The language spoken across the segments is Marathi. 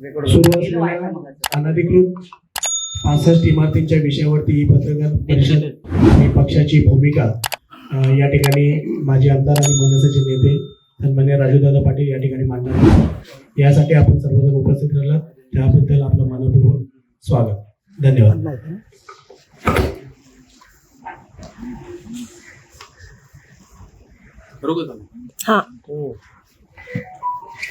सुरू असलेल्या अनधिकृत पासष्ट इमारतींच्या विषयावरती ही पत्रकार परिषद आणि पक्षाची भूमिका या ठिकाणी माजी आमदार आणि मनसेचे नेते सन्मान्य राजूदादा पाटील या ठिकाणी मांडणार. यासाठी आपण सर्वजण उपस्थित राहिला. त्याबद्दल आपलं मनपूर्वक स्वागत. धन्यवाद. हा.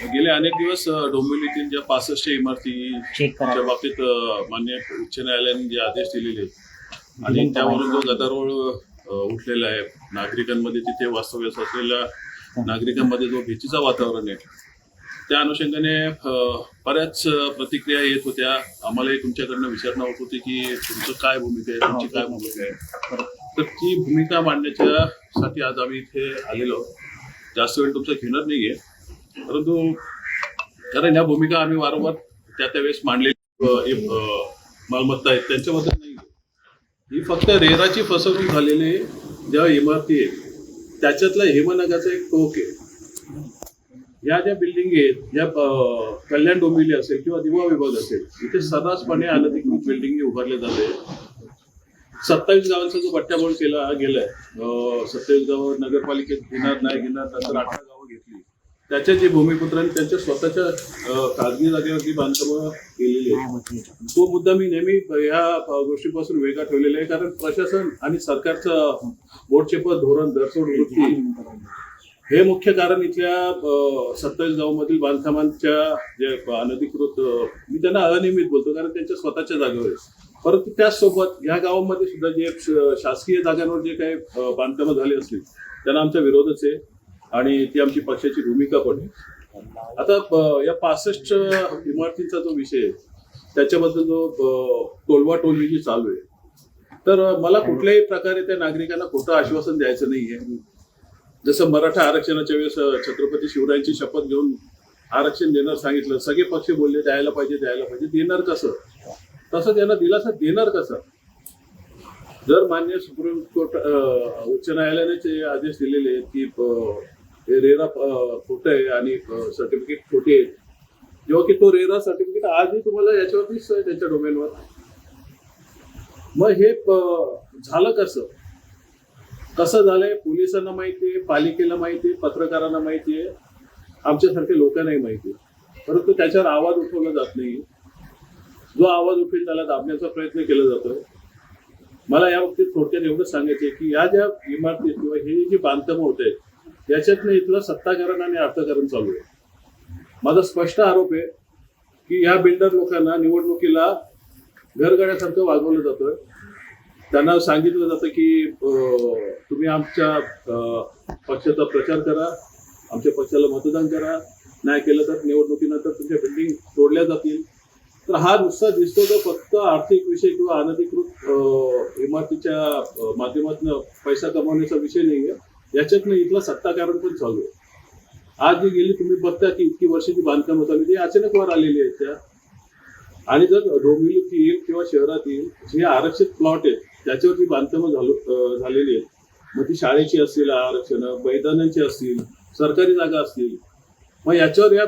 गेले अनेक दिवस डोंबिवलीतील ज्या पासष्ट इमारतीच्या बाबतीत मान्य उच्च न्यायालयाने जे आदेश दिलेले आहेत. आणि त्यावरून जो गदारोळ उठलेला आहे नागरिकांमध्ये तिथे वास्तव्यास असलेल्या नागरिकांमध्ये जो भीतीचं वातावरण आहे त्या अनुषंगाने बऱ्याच प्रतिक्रिया येत होत्या. आम्हालाही तुमच्याकडनं विचारणा होत होती की तुमचं काय भूमिका आहे तुमची काय भूमिका आहे? तर ती भूमिका मांडण्याच्या साठी आज आम्ही इथे आलेलो. जास्त वेळ तुमचा घेणार नाहीये. परंतु कारण ह्या भूमिका आम्ही वारंवार त्या त्यावेळेस मांडलेली मालमत्ता आहेत त्यांच्याबद्दल नाही. ही फक्त रेराची फसवणूक झालेली ज्या इमारती आहेत त्याच्यातला हेमनगाचा एक टोक आहे. या ज्या बिल्डिंग आहेत या कल्याण डोंबिवली असेल किंवा दिवा विभाग असेल इथे सर्रासपणे अनधिकृत बिल्डिंग उभारले जाते सत्तावीस गावांचा जो बट्ट्याबोळ केला गेलाय. सत्तावीस गाव नगरपालिकेत घेणार नाही घेणार नंतर अठरा गावं घेतली. त्याच्या जे भूमिपुत्रांनी त्यांच्या स्वतःच्या खाजगी जागेवरती बांधकामं केलेली आहेत. तो मुद्दा मी नेहमी या गोष्टीपासून वेगळा ठेवलेला आहे कारण प्रशासन आणि सरकारचं बोटचेपत धोरण दरसोड वृत्ती हे मुख्य कारण इथल्या सत्तावीस गावामधील बांधकामांच्या जे अनधिकृत मी त्यांना अनियमित बोलतो कारण त्यांच्या स्वतःच्या जागेवर परंतु त्याचसोबत या गावांमध्ये सुद्धा जे शासकीय जागांवर जे काही बांधकामं झाली असतील त्यांना आमचा विरोधच आहे. आणि ती आमची पक्षाची भूमिका पण आहे. आता या पासष्ट इमारतींचा जो विषय आहे त्याच्याबद्दल जो टोलवा टोलवी जी चालू आहे. तर मला कुठल्याही प्रकारे त्या नागरिकांना खोटं आश्वासन द्यायचं नाहीये जसं मराठा आरक्षणाच्या वेळेस छत्रपती शिवरायांची शपथ घेऊन आरक्षण देणार सांगितलं सगळे पक्ष बोलले द्यायला पाहिजे द्यायला पाहिजे देणार कसं? तसं त्यांना दिलासा देणार कसं? जर मान्य सुप्रीम कोर्ट उच्च न्यायालयाने आदेश दिलेले आहेत की हे रेरा खोटं आहे आणि सर्टिफिकेट खोटे आहे जेव्हा की तो रेरा सर्टिफिकेट आजही तुम्हाला याच्यावरतीच त्याच्या त्यांच्या डोमेनवर मग हे झालं कसं? कसं झालंय? पोलिसांना माहिती आहे पालिकेला माहिती आहे पत्रकारांना माहिती आहे. आमच्यासारख्या लोकांनाही माहिती आहे. परंतु त्याच्यावर आवाज उठवला जात नाही. जो आवाज उठेल त्याला दाबण्याचा प्रयत्न केला जातोय मला या बाबतीत थोडक्यात एवढंच सांगायचं आहे की या ज्या इमारती किंवा हे जी बांधकामं होत आहेत याच्यातनं इथलं सत्ताकरण आणि अर्थकारण चालू आहे. माझा स्पष्ट आरोप आहे की या बिल्डर लोकांना निवडणुकीला घरगड्यासारखं वागवलं जातं त्यांना सांगितलं जातं की तुम्ही आमच्या पक्षाचा प्रचार करा आमच्या पक्षाला मतदान करा. नाही केलं तर निवडणुकीनंतर तुमच्या बिल्डिंग तोडल्या जातील. तर हा नुसता दिसतो तो फक्त आर्थिक विषय किंवा अनधिकृत इमारतीच्या माध्यमातून पैसा कमवण्याचा विषय नाही आहे याच्यातनं इथलं सत्ताकारण पण चालू आहे. आज जी गेली तुम्ही बघता की इतकी वर्षाची बांधकाम झाली ती म्हणजे अचानक वर आलेली आहेत त्या. आणि जर डोंबिवलीतील किंवा शहरातील जे आरक्षित प्लॉट आहेत त्याच्यावरती बांधकामं झालो झालेली आहेत मग ती शाळेची असतील आरक्षण मैदानांची असतील सरकारी जागा असतील मग याच्यावर या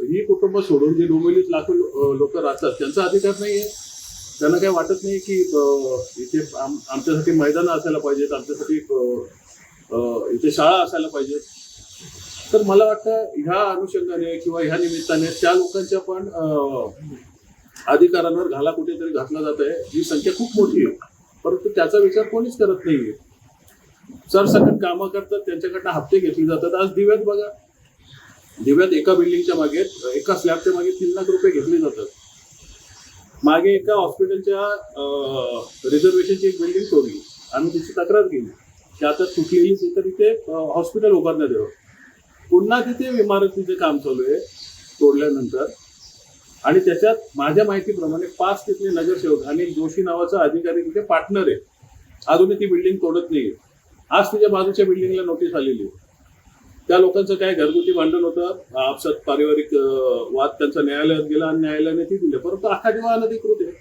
ही कुटुंब सोडून जे डोंबिवलीत लाखो लोक राहतात त्यांचा अधिकार नाही आहे त्यांना काही वाटत नाही की इथे आमच्यासाठी मैदानं असायला पाहिजेत आमच्यासाठी इथे शाळा असायला पाहिजे. तर मला वाटतं ह्या अनुषंगाने किंवा ह्या निमित्ताने त्या लोकांच्या पण अधिकारांवर घाला कुठेतरी घातला जात आहे. ही संख्या खूप मोठी आहे. परंतु त्याचा विचार कोणीच करत नाहीये. सरसकट कामं करतात त्यांच्याकडनं हप्ते घेतले जातात. आज दिव्यात बघा. दिव्यात एका बिल्डिंगच्या मागे एका स्लॅबच्या मागे तीन लाख रुपये घेतले जातात. मागे एका हॉस्पिटलच्या रिझर्वेशनची एक बिल्डिंग तोडली. आम्ही त्याची तक्रार केली. की आता तुटलेलीच आहे तर इथे हॉस्पिटल उभारण्यात यावं पुन्हा तिथे इमारतीचे काम चालू आहे तोडल्यानंतर आणि त्याच्यात माझ्या माहितीप्रमाणे पाच तिथले नगरसेवक आणि जोशी नावाचा अधिकारी तिथे पार्टनर आहे. अजूनही ती बिल्डिंग तोडत नाही आज तिच्या बाजूच्या बिल्डिंगला नोटीस आलेली आहे. त्या लोकांचं काय घरगुती भांडण होतं? आपसात पारिवारिक वाद त्यांचा न्यायालयात गेला आणि न्यायालयाने ती दिले. परंतु आखाडी वाहन अधिकृत आहे.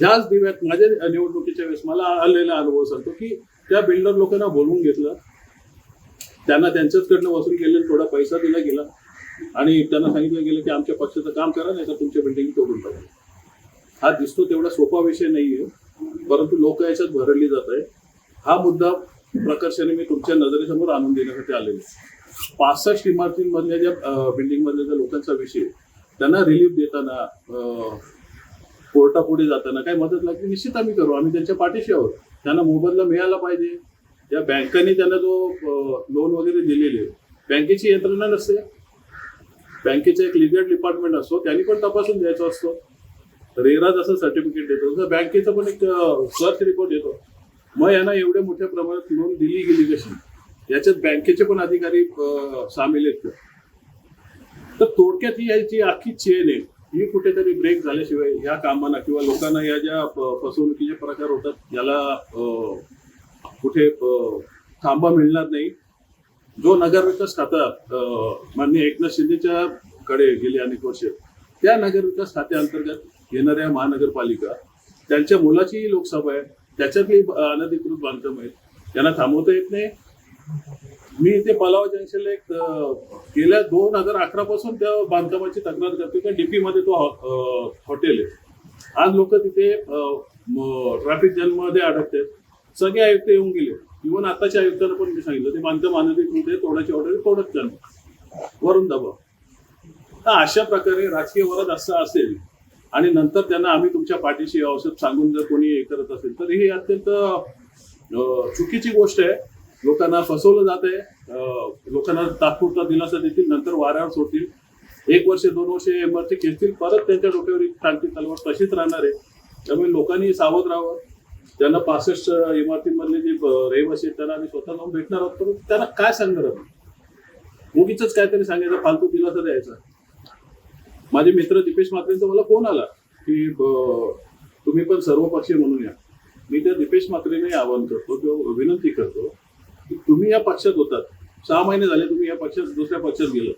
ह्याच दिव्यात माझ्या निवडणुकीच्या वेळेस मला आलेला अनुभव सांगतो की त्या बिल्डर लोकांना बोलवून घेतलं. त्यांना त्यांच्याचकडनं वसूल केलेला थोडा पैसा दिला गेला. आणि त्यांना सांगितलं गेलं की आमच्या पक्षाचं काम करा नाही तर तुमच्या बिल्डिंग तोडून टाका. हा दिसतो तेवढा सोपा विषय नाहीये परंतु लोक याच्यात भरडली जात आहे हा मुद्दा प्रकर्षाने मी तुमच्या नजरेसमोर आणून देण्यासाठी आलेलो पासष्ट इमारतींमधल्या ज्या बिल्डिंगमधल्या ज्या लोकांचा विषय त्यांना रिलीफ देताना कोर्टापुढे जाताना काय मदत लागली निश्चित आम्ही करू. आम्ही त्यांच्या पाठीशी आहोत. त्यांना मोबदला मिळाला पाहिजे. या बँकांनी त्यांना जो लोन वगैरे दिलेले. बँकेची यंत्रणा नसते. बँकेचा एक लिगल डिपार्टमेंट असतो. त्यांनी पण तपासून द्यायचा असतो. रेरा जसं सर्टिफिकेट देतो. तसं बँकेचा पण एक सर्च रिपोर्ट येतो. मग यांना एवढ्या मोठ्या प्रमाणात लोन दिली गेली कशी? याच्यात बँकेचे पण अधिकारी सामील आहेत. तर थोडक्यात ही याची अख्खी चेन आहे. ही कुठेतरी ब्रेक झाल्याशिवाय या कामांना किंवा लोकांना या ज्या फसवणुकीचे प्रकार होतात याला कुठे थांबा मिळणार नाही. जो नगरविकास खाता माननीय एकनाथ शिंदेच्या कडे गेले अनेक वर्ष त्या नगरविकास खात्याअंतर्गत येणाऱ्या महानगरपालिका त्यांच्या मुलाची लोकसभा आहे त्याच्यातली अनधिकृत बांधकाम आहेत त्यांना थांबवता येत नाही. मी इथे पलाव जंक्शनला एक गेल्या दोन हजार अकरा पासून त्या बांधकामाची तक्रार करते का डीपी मध्ये तो हॉ- हॉटेल आहे. आज लोक तिथे ट्रॅफिक जॅममध्ये अडकतात. सगळे आयुक्त येऊन गेले. इव्हन आताच्या आयुक्तांना पण मी सांगितलं ते बांधकाम अनधिकृत आहे तोडाची ऑर्डर तोडत जाणं वरून दबाव तर अशा प्रकारे राजकीय वरात असं असेल आणि नंतर त्यांना आम्ही तुमच्या पाठीशी औषध सांगून जर कोणी हे करत असेल तर ही अत्यंत चुकीची गोष्ट आहे. लोकांना फसवलं जात आहे. लोकांना तात्पुरता दिलासा देतील नंतर वाऱ्यावर सोडतील. एक वर्ष दोन वर्ष एमआरसी खेचतील परत त्यांच्या डोक्यावर क्रांती तलवार तशीच राहणार आहे. त्यामुळे लोकांनी सावध राहावं. त्यांना पासष्ट इमारतीमधले जे रहिवासी आहेत त्यांना आम्ही स्वतः जाऊन भेटणार आहोत. परंतु त्यांना काय सांगणार आम्ही उगीच काहीतरी सांगायचं फालतू दिलासा द्यायचा. माझे मित्र दीपेश मात्रेंचा मला फोन आला की तुम्ही पण सर्वपक्षीय म्हणून या. मी त्या दीपेश म्हात्रेने आवाहन करतो किंवा विनंती करतो. की तुम्ही या पक्षात होतात. सहा महिने झाले तुम्ही या पक्षात दुसऱ्या पक्षात गेलो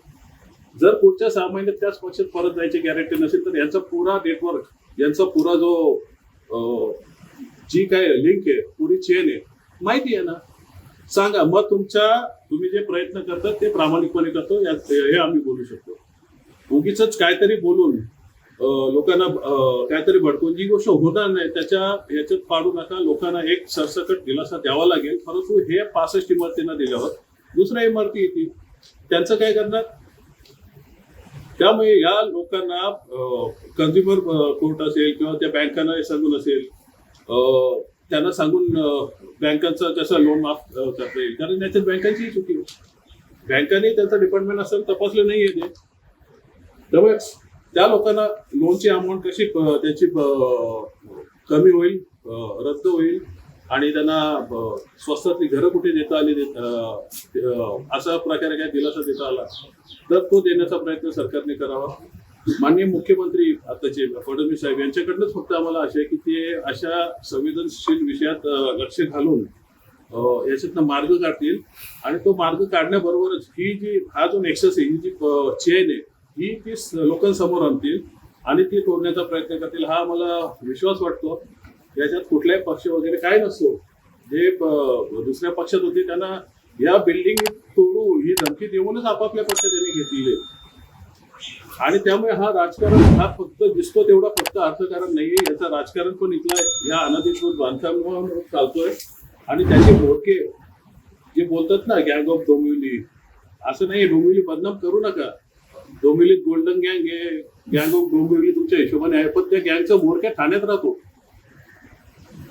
जर पुढच्या सहा महिन्यात त्याच पक्षात परत जायची गॅरंटी नसेल तर यांचा पुरा नेटवर्क यांचा पुरा जो जी काय लिंक आहे पुरी चेन आहे माहिती आहे ना? सांगा मग तुमच्या तुम्ही जे प्रयत्न करतात ते प्रामाणिकपणे करतो यात हे आम्ही बोलू शकतो. उगीच काहीतरी बोलून लोकांना काहीतरी भडकून जी गोष्ट होणार नाही त्याच्या ह्याच्यात पाडू नका लोकांना एक सरसकट दिलासा द्यावा लागेल. परंतु हे पासष्ट इमारतींना दिल्यावर दुसऱ्या इमारती येतील. त्यांचं काय करणार? त्यामुळे या लोकांना कन्झ्युमर कोर्ट असेल किंवा त्या बँकांना हे सांगून असेल. त्यांना सांगून बँकांचा बँकांचं कसं लोन माफ करता येईल? कारण याच्यात बँकांचीही चुकी बँकांनी त्यांचं डिपार्टमेंट असेल तपासलं नाही आहे ते. त्यामुळे त्या लोकांना लोनची अमाऊंट कशी त्याची कमी होईल रद्द होईल आणि त्यांना स्वस्तातली घरं कुठे देता आली असा प्रकारे काय दिलासा देता आला तर तो देण्याचा प्रयत्न सरकारने करावा. माननीय मुख्यमंत्री आताचे फडणवीस साहेब यांच्याकडनंच फक्त आम्हाला आशा आहे की ते अशा संवेदनशील विषयात लक्ष घालून याच्यातनं मार्ग काढतील आणि तो मार्ग काढण्याबरोबरच ही जी हा जो नेक्सस आहे ही जी चेन आहे ही ती लोकांसमोर आणतील आणि ती तोडण्याचा प्रयत्न करतील हा मला विश्वास वाटतो. याच्यात कुठलाही पक्ष वगैरे काय नसतो जे दुसऱ्या पक्षात होते त्यांना या बिल्डिंग तोडू ही धमकी देऊनच आपापल्या पक्ष त्यांनी घेतलेली आहे. आणि त्यामुळे हा राजकारण हा फक्त दिसतो तेवढा फक्त अर्थकारण नाहीये याचा राजकारण पण इथला या अनधिकृत बांधकामावर चालतोय. आणि त्याचे मोडके जे बोलतात ना गँग ऑफ डोंबिवली असं नाही डोंबिवली बदनाम करू नका. डोंबिवलीत गोल्डन गँग आहे गँग ऑफ डोंबिवली तुमच्या हिशोबाने आहे पण त्या गँगचा मोडक्या ठाण्यात राहतो.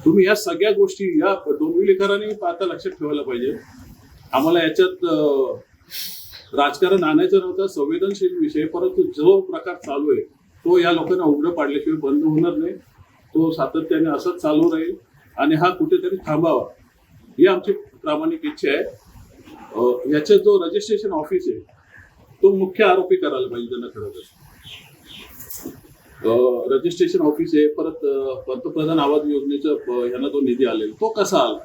तुम्ही या सगळ्या गोष्टी या डोंबिवलीकरांनी आता लक्षात ठेवायला पाहिजे. आम्हाला याच्यात राजकारण आणायचं नव्हतं संवेदनशील विषय परंतु जो प्रकार चालू आहे तो या लोकांना उघडं पाडल्याशिवाय बंद होणार नाही. तो सातत्याने असंच चालू राहील आणि हा कुठेतरी थांबावा. ही आमची प्रामाणिक इच्छा आहे. अं, याच्यात जो रजिस्ट्रेशन ऑफिस आहे तो मुख्य आरोपी करायला पाहिजे त्यांना खरं तर रजिस्ट्रेशन ऑफिस आहे परत पंतप्रधान आवाज योजनेचा ह्यांना तो निधी आलेला. तो कसा आला?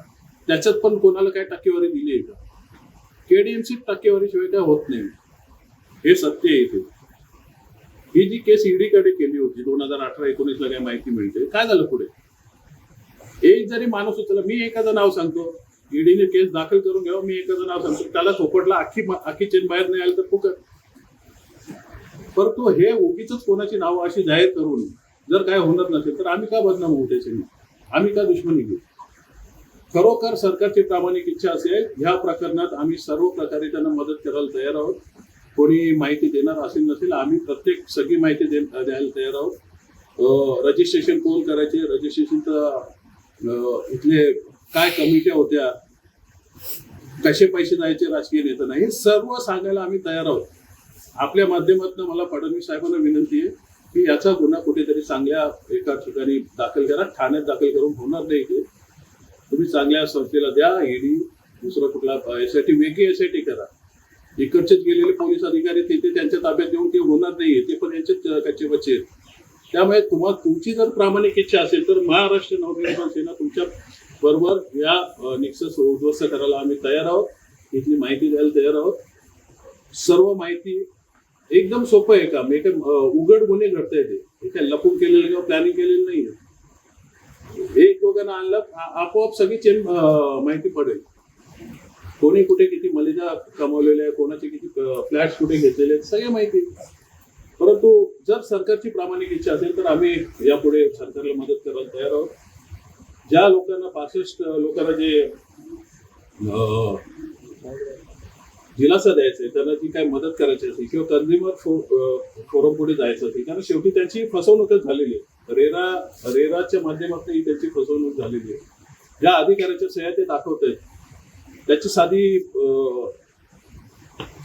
त्याच्यात पण कोणाला काय टक्केवारी दिली आहे का? केडीएमसी टक्केवारी शिवाय काय होत नाही. हे सत्य आहे इथे. ही जी केस ईडीकडे केली होती दोन हजार अठरा एकोणीसला काय माहिती मिळते. काय झालं पुढे? एक जरी माणूस उचलला मी एखादं नाव सांगतो. ईडीने केस दाखल करून घ्यावं. मी एखादं नाव सांगतो त्याला थोपटला. अख्खी अख्खी चेन बाहेर नाही आली तर फुकट. परंतु हे उगीच कोणाची नावं अशी जाहीर करून जर काय होणार नसेल तर आम्ही का बदनाम होऊ त्याच्याने आम्ही का दुश्मनी घेऊ? खरोखर सरकारची प्रामाणिक इच्छा असेल ह्या प्रकरणात आम्ही सर्व प्रकारे त्यांना मदत करायला तयार आहोत. कोणी माहिती देणार असेल नसेल आम्ही प्रत्येक सगळी माहिती दे द्यायला तयार आहोत. रजिस्ट्रेशन कोण करायचे? रजिस्ट्रेशनचं इथले काय कमिट्या होत्या? कसे पैसे द्यायचे राजकीय नेत्यांना हे सर्व सांगायला आम्ही तयार आहोत. आपल्या माध्यमातून मला फडणवीस साहेबांना विनंती आहे की याचा गुन्हा कुठेतरी चांगल्या एका ठिकाणी दाखल करा. ठाण्यात दाखल करून होणार नाही ते. तुम्ही चांगल्या संस्थेला द्या ईडी दुसरा कुठला एस आय टी वेगळी एस आय टी करा. इकडचेच गेलेले पोलीस अधिकारी तिथे त्यांच्या ताब्यात देऊन ते होणार नाही ते पण यांचेच कच्चे बच्चे आहेत. त्यामुळे तुम्हाला तुमची जर प्रामाणिक इच्छा असेल तर महाराष्ट्र नवनिर्माण सेना तुमच्या बरोबर. या निक्सस उद्ध्वस्त करायला आम्ही तयार आहोत. इथली माहिती द्यायला तयार आहोत. सर्व माहिती एकदम सोपं आहे काम. एका उघड गुन्हे घडता येते हे काय लपून केलेलं किंवा प्लॅनिंग केलेलं नाहीये. एक दोघांना आणलं आपोआप सगळी चेन माहिती पडेल. कोणी कुठे किती मलिदा कमवलेले आहे कोणाचे किती फ्लॅट कुठे घेतलेले आहेत सगळ्या माहिती. परंतु जर सरकारची प्रामाणिक इच्छा असेल तर आम्ही यापुढे सरकारला मदत करायला तयार आहोत. ज्या लोकांना पासष्ट लोकांना जे दिलासा द्यायचा आहे त्यांना जी काही मदत करायची असेल किंवा कंझ्युमर फोरम पुढे जायचं असेल कारण शेवटी त्यांची फसवणूकच झालेली आहे. रेरा रेराच्या माध्यमातून ही त्यांची फसवणूक झालेली आहे. ज्या अधिकाऱ्याच्या सह्या ते दाखवत आहेत त्याची साधी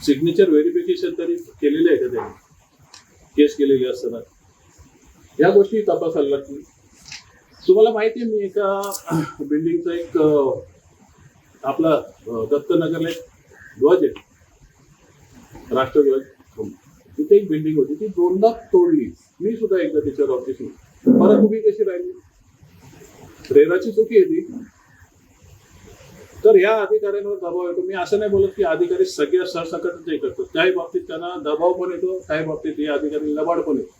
सिग्नेचर व्हेरिफिकेशन तरी केलेले आहे का त्यांनी? केस केलेली असताना? या गोष्टी तपासायला लागतील. तुम्हाला माहिती आहे मी एका बिल्डिंगचा एक आपला दत्तनगरला एक ध्वज आहे. राष्ट्रध्वज. तिथे एक बिल्डिंग होती ती दोनदा तोडली. मी सुद्धा एकदा त्याच्यावर ऑफिस परत उभी कशी राहिली? रेराची चुकी आहे ती. तर या अधिकाऱ्यांवर दबाव येतो. मी असं नाही बोलत की अधिकारी सगळ्या सरसकटच हे करतो त्याही बाबतीत त्यांना दबाव पण येतो काही बाबतीत या अधिकारी लबाड पण येतो.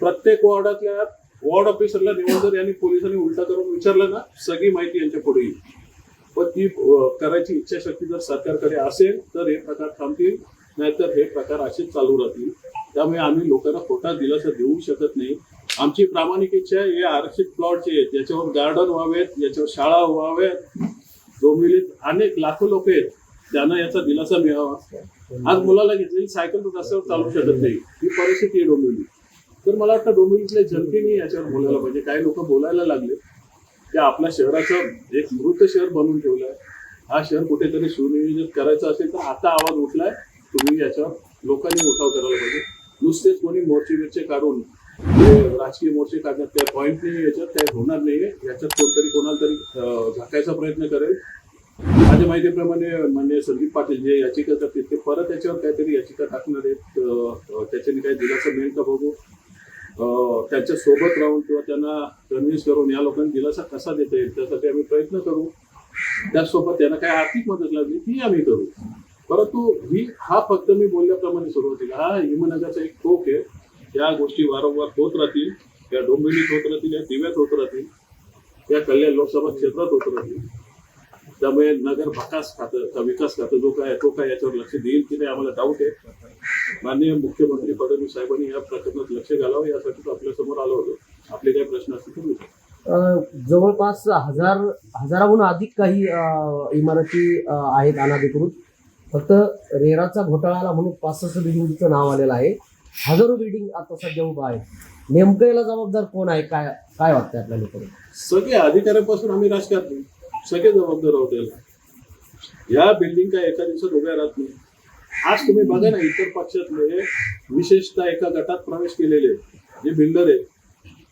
प्रत्येक वॉर्डातल्या वॉर्ड ऑफिसरला निवड यांनी पोलिसांनी उलटा करून विचारलं ना सगळी माहिती यांच्या पुढे येईल. पण ती करायची इच्छाशक्ती जर सरकारकडे असेल तर हे प्रकार थांबतील नाहीतर हे प्रकार असेच चालू राहतील. त्यामुळे आम्ही लोकांना खोटा दिलासा देऊ शकत नाही. आमची प्रामाणिक इच्छा आहे हे आरक्षित प्लॉटचे आहेत याच्यावर गार्डन व्हावेत याच्यावर शाळा व्हाव्यात डोंबिवलीत अनेक लाखो लोक आहेत त्यांना याचा दिलासा मिळावा. आज मुलाला घेतलेली सायकल तर रस्त्यावर चालू शकत नाही. ही परिस्थिती आहे डोंबिवली तर मला वाटतं डोंबिवलीतल्या जनतेने याच्यावर बोलायला पाहिजे. काही लोक बोलायला लागले. की आपल्या शहराचं एक मृत शहर बनवून ठेवलंय. हा शहर कुठेतरी सुनियोजित करायचं असेल तर आता आवाज उठलाय. तुम्ही याच्यावर लोकांनी उठाव करायला पाहिजे. नुसतेच कोणी मोर्चे बिर्चे काढून राजकीय मोर्चे काढण्यात त्या पॉईंट नाही याच्यात काही होणार नाहीये. याच्यात कोणतरी कोणाला तरी झाकायचा प्रयत्न करेल. माझ्या माहितीप्रमाणे मान्य संदीप पाटील जे याचिका करतील ते परत याच्यावर काहीतरी याचिका टाकणार आहेत. त्याच्याने काही दिलासा मिळेल का बघू. त्यांच्यासोबत राहून किंवा त्यांना कन्व्हिन्स करून या लोकांना दिलासा कसा देता येईल त्यासाठी आम्ही प्रयत्न करू. त्याचसोबत त्यांना काही आर्थिक मदत लागली ती आम्ही करू. परंतु ही हा फक्त मी बोलल्याप्रमाणे सुरुवातीला हा हिमनगरचा एक टोक आहे. या गोष्टी वारंवार होत राहतील. या डोंबिवलीत होत राहतील या दिव्यात होत राहतील. या कल्याण लोकसभा क्षेत्रात होत राहतील. त्यामुळे नगर विकास खातं का विकास खातं जो काय तो काय याच्यावर लक्ष देईल की नाही आम्हाला डाऊट आहे. माननीय मुख्यमंत्री फडणवीस साहेबांनी या प्रकरणात लक्ष घालावं यासाठीच आपल्यासमोर आलो होतो. आपले काही प्रश्न असतील तर जवळपास हजार हजाराहून अधिक काही इमारती आहेत अनाधिकृत. फक्त रेराचा घोटाळा म्हणून पासष्ट बिल्डिंगचं नाव आलेलं आहे. हजारो बिल्डिंग आता सध्या उभा आहे नेमकं याला जबाबदार कोण आहे? काय काय वाटतंय आपल्याला इकडे? सगळे अधिकाऱ्यापासून आम्ही राजकारणी. सगळे जबाबदार आहोत याला. या बिल्डिंग काय एका दिवसात उभ्या राहत नाही. आज तुम्ही बघा ना इतर पक्षातले विशेषतः एका गटात प्रवेश केलेले जे बिल्डर आहेत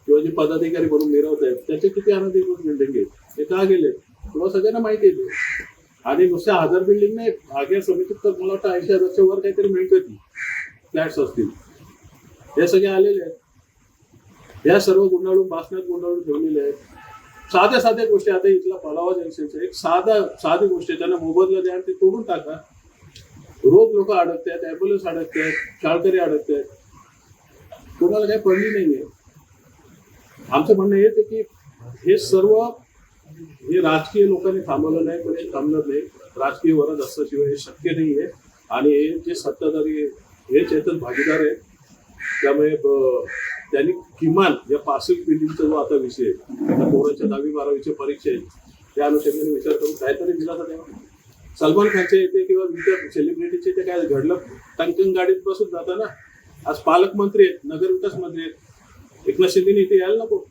किंवा जे पदाधिकारी म्हणून मिरवत आहेत त्याचे किती अनधिकृत बिल्डिंग आहेत? ते का गेले तुला सगळ्यांना माहिती आहे आणि नुसत्या हजार बिल्डिंग नाही भाग्या समितीत तर मला वाटतं ऐंशी हजारच्या वर काहीतरी मिळतात फ्लॅट्स असतील. हे सगळे आलेले आहेत. या सर्व गुंडाळून बासण्यात गुंडाळून ठेवलेले आहेत. साध्या साध्या गोष्टी आता इथला पलावा जंक्शनचा एक साधा साधी गोष्ट आहे. त्यांना मोबदला द्या आणि ते तोडून टाका. रोज लोक अडकतात ॲम्ब्युलन्स अडकतात शाळकरी अडकतात कोणाला काही पडली नाहीये. आमचं म्हणणं हेच आहे की हे सर्व हे राजकीय लोकांनी थांबवलं नाही पण हे थांबणार नाही. राजकीय वरद असल्याशिवाय हे शक्य नाही आहे आणि हे जे सत्ताधारी हे हेच याच्यात भागीदार आहे त्यामुळे त्यांनी किमान या पासिंग बिल्डिंगचा जो आता विषय आहे त्या पोरांच्या दहावी बारावीच्या परीक्षा आहेत त्या अनुषंगाने विचार करून काहीतरी दिला द्यावा सलमान खानच्या इथे किंवा इतर सेलिब्रिटीचे इथे काय घडलं? टंकन गाडीत बसून जाताना आज पालकमंत्री आहेत नगरविकास मंत्री आहेत. एकनाथ शिंदेने इथे यायला नको.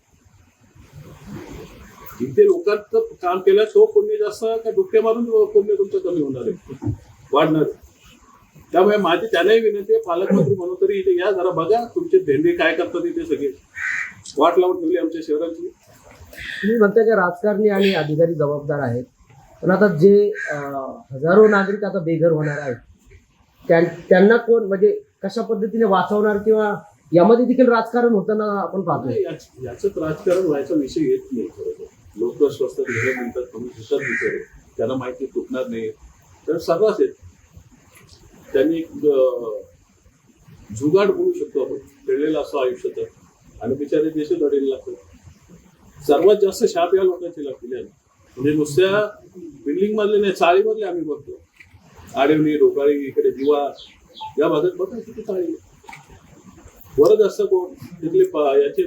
इथे लोकांत काम केलं तो पुण्य जास्त का डुक्के मारून पुण्य तुमचं कमी होणार आहे. वाढणार त्यामुळे माझी त्यांनाही विनंती आहे पालकमंत्री म्हणून तरी इथे या जरा बघा तुमचे धेंडे काय करतात इथे सगळे. वाट लावून ठेवली आमच्या शहराची तुम्ही म्हणता की राजकारणी आणि अधिकारी जबाबदार आहेत? पण आता जे हजारो नागरिक आता बेघर होणार आहेत त्यां- त्यांना कोण म्हणजे कशा पद्धतीने वाचवणार किंवा यामध्ये देखील राजकारण होताना आपण पाहतो नाही, याच- राजकारण व्हायचा विषय येत नाही खरं लोक स्वस्त घेणं म्हणतात कमी दुसरं विचार त्यांना माहिती तुटणार नाही. तर सर्रास आहेत त्यांनी एक, जुगाड बोलू शकतो आपण. खेळलेलं असं आयुष्यात आणि बिचारे देश लढेल लागतो सर्वात जास्त शाप या लोकांची लागतील आहे. म्हणजे नुसत्या बिल्डिंग मधले नाही चाळीमधले आम्ही बघतो. आडिवणी रोकाळी इकडे दिवा. या भागात बघा किती चाळी. वरच असतं कोण? तिथले याचे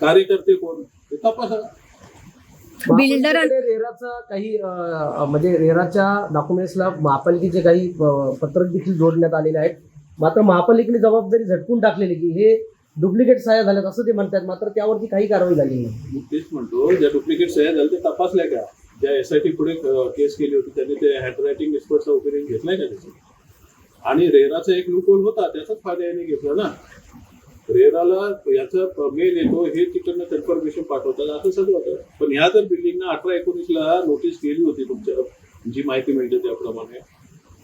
कार्यकर्ते कोण? ते तपासा. बिल्डर- रेराचं काही म्हणजे रेराच्या डॉक्युमेंट्सला महापालिकेचे काही पत्रक देखील जोडण्यात आलेले आहेत. मात्र महापालिकेने जबाबदारी झटकून टाकलेली की हे डुप्लिकेट सह्या झाल्यात असं ते म्हणतात मात्र त्यावरती काही कारवाई झाली नाही. मी तेच म्हणतो ज्या डुप्लिकेट सह्या झाल्या ते तपासल्या का? ज्या एस आय टी पुढे केस केली होती त्यांनी ते हँडरायटिंग एक्सपर्टचा ओपिनियन घेतलाय का त्याचा? आणि रेराचा एक लुकोल होता त्याचाच फायदा यांनी घेतला ना? रेराला याचा मेल येतो हे तिकडनं कन्फर्मेशन पाठवतात असं सगळं होतं. पण ह्या जर बिल्डिंगना अठरा एकोणीसला नोटीस केली होती तुमच्या जी माहिती मिळते त्याप्रमाणे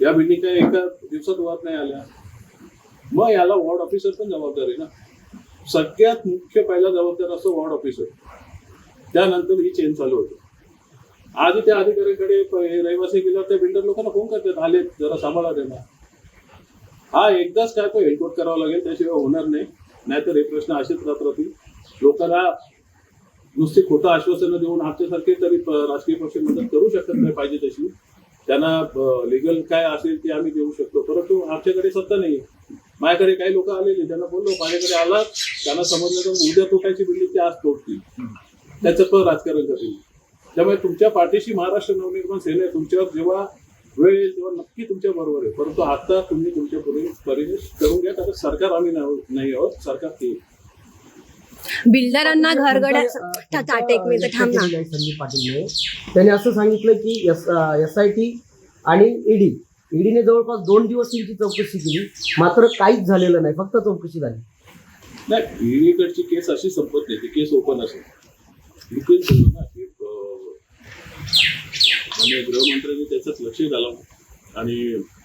या बिल्डिंग काय एका दिवसात वर नाही आल्या मग याला वॉर्ड ऑफिसर पण जबाबदार आहे ना? सगळ्यात मुख्य पहिला जबाबदार असतो वॉर्ड ऑफिसर. त्यानंतर ही चेन चालू होते. आधी त्या अधिकाऱ्याकडे रहिवासी गेल्यावर त्या बिल्डर लोकांना फोन करतात आले जरा सांभाळा त्यांना. हा एकदाच काय तो हेडकोट करावं लागेल त्याशिवाय होणार नाही. नाहीतर हे प्रश्न असेच राहत राहतील. लोकांना नुसती खोटं आश्वासनं देऊन आमच्यासारखे तरी राजकीय पक्ष मदत करू शकत नाही पाहिजे तशी. त्यांना लिगल काय असेल ते आम्ही देऊ शकतो. परंतु आमच्याकडे सत्ता नाही माझ्याकडे काही लोक आलेले त्यांना बोललो माझ्याकडे आला त्यांना समजलं तर उद्या तोटायची बिल्डिंग ते आज तोडतील. त्याचं पण राजकारण करतील. त्यामुळे तुमच्या पाठीशी महाराष्ट्र नवनिर्माण सेना आहे. तुमच्यावर जेव्हा वेळ येईल तेव्हा नक्की तुमच्या बरोबर आहे. परंतु आता तुम्ही तुमच्या परीने परीने करून घ्या कारण सरकार आम्ही नाही आहोत सरकार ते. बिल्डरांना घरगड्या संदीप पाटीलने त्यांनी असं सांगितलं की एस एस आय टी आणि ईडी ईडीने जवळपास दोन दिवस त्यांची चौकशी केली मात्र काहीच झालेलं नाही फक्त चौकशी झाली. नाही ईडीकडची केस अशी संपत नाही ती केस ओपन असेल. म्हणजे गृहमंत्र्यांनी त्याच्यात लक्ष घालावं आणि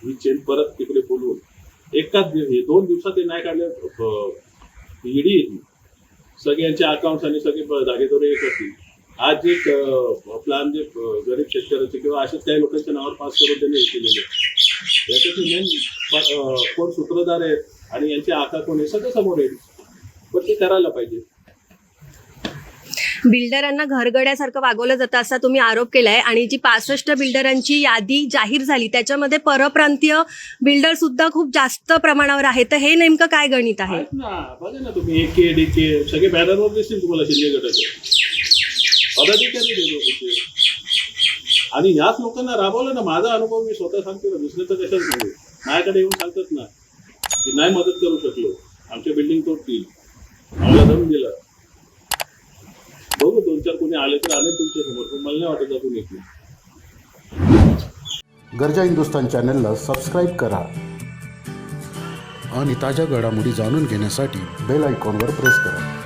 ही चेन परत तिकडे बोलवून एकाच दिवस हे दोन दिवसात ते नाही काढले ईडी येते सगळ्यांचे अकाउंट्स आणि सगळे ब- जागेदोरे करतील. आज जे प्लान जे गरीब शेतकऱ्याचे किंवा अशाच काही लोकांच्या नावावर पास करून त्यांनी हे केलेले आहे. याच्यातले मेन कोण सूत्रधार आहेत आणि यांची आता कोण आहे सगळं समोर येईल पण ते करायला पाहिजे. बिल्डरांना घरगड्यासारखं वागवलं जातं असा तुम्ही आरोप केलाय आणि जी पासष्ट बिल्डरांची यादी जाहीर झाली त्याच्यामध्ये परप्रांतीय बिल्डर सुद्धा खूप जास्त प्रमाणावर आहे तर हे नेमकं काय गणित आहे? ना बघा ना तुम्ही एक के डी के सगळे बॅनरवर दिसतील तुम्हाला शिंदे गटाचे. पदाधिकारी आणि ह्याच लोकांना राबवलं ना माझा अनुभव मी स्वतः सांगतो ना दुसऱ्याचं कशाच नाही. माझ्याकडे येऊन सांगतात ना की नाही मदत करू शकलो. आमच्या बिल्डिंग तोडतील. आम्हाला धरून दिला. बघू दोन चार कोणी आले तर आले तुमच्यासमोर पण मला नाही वाटत आपण येतील. गरजा हिंदुस्तान चॅनलला सबस्क्राईब करा. आणि ताज्या घडामोडी जाणून घेण्यासाठी बेल आयकॉनवर प्रेस करा.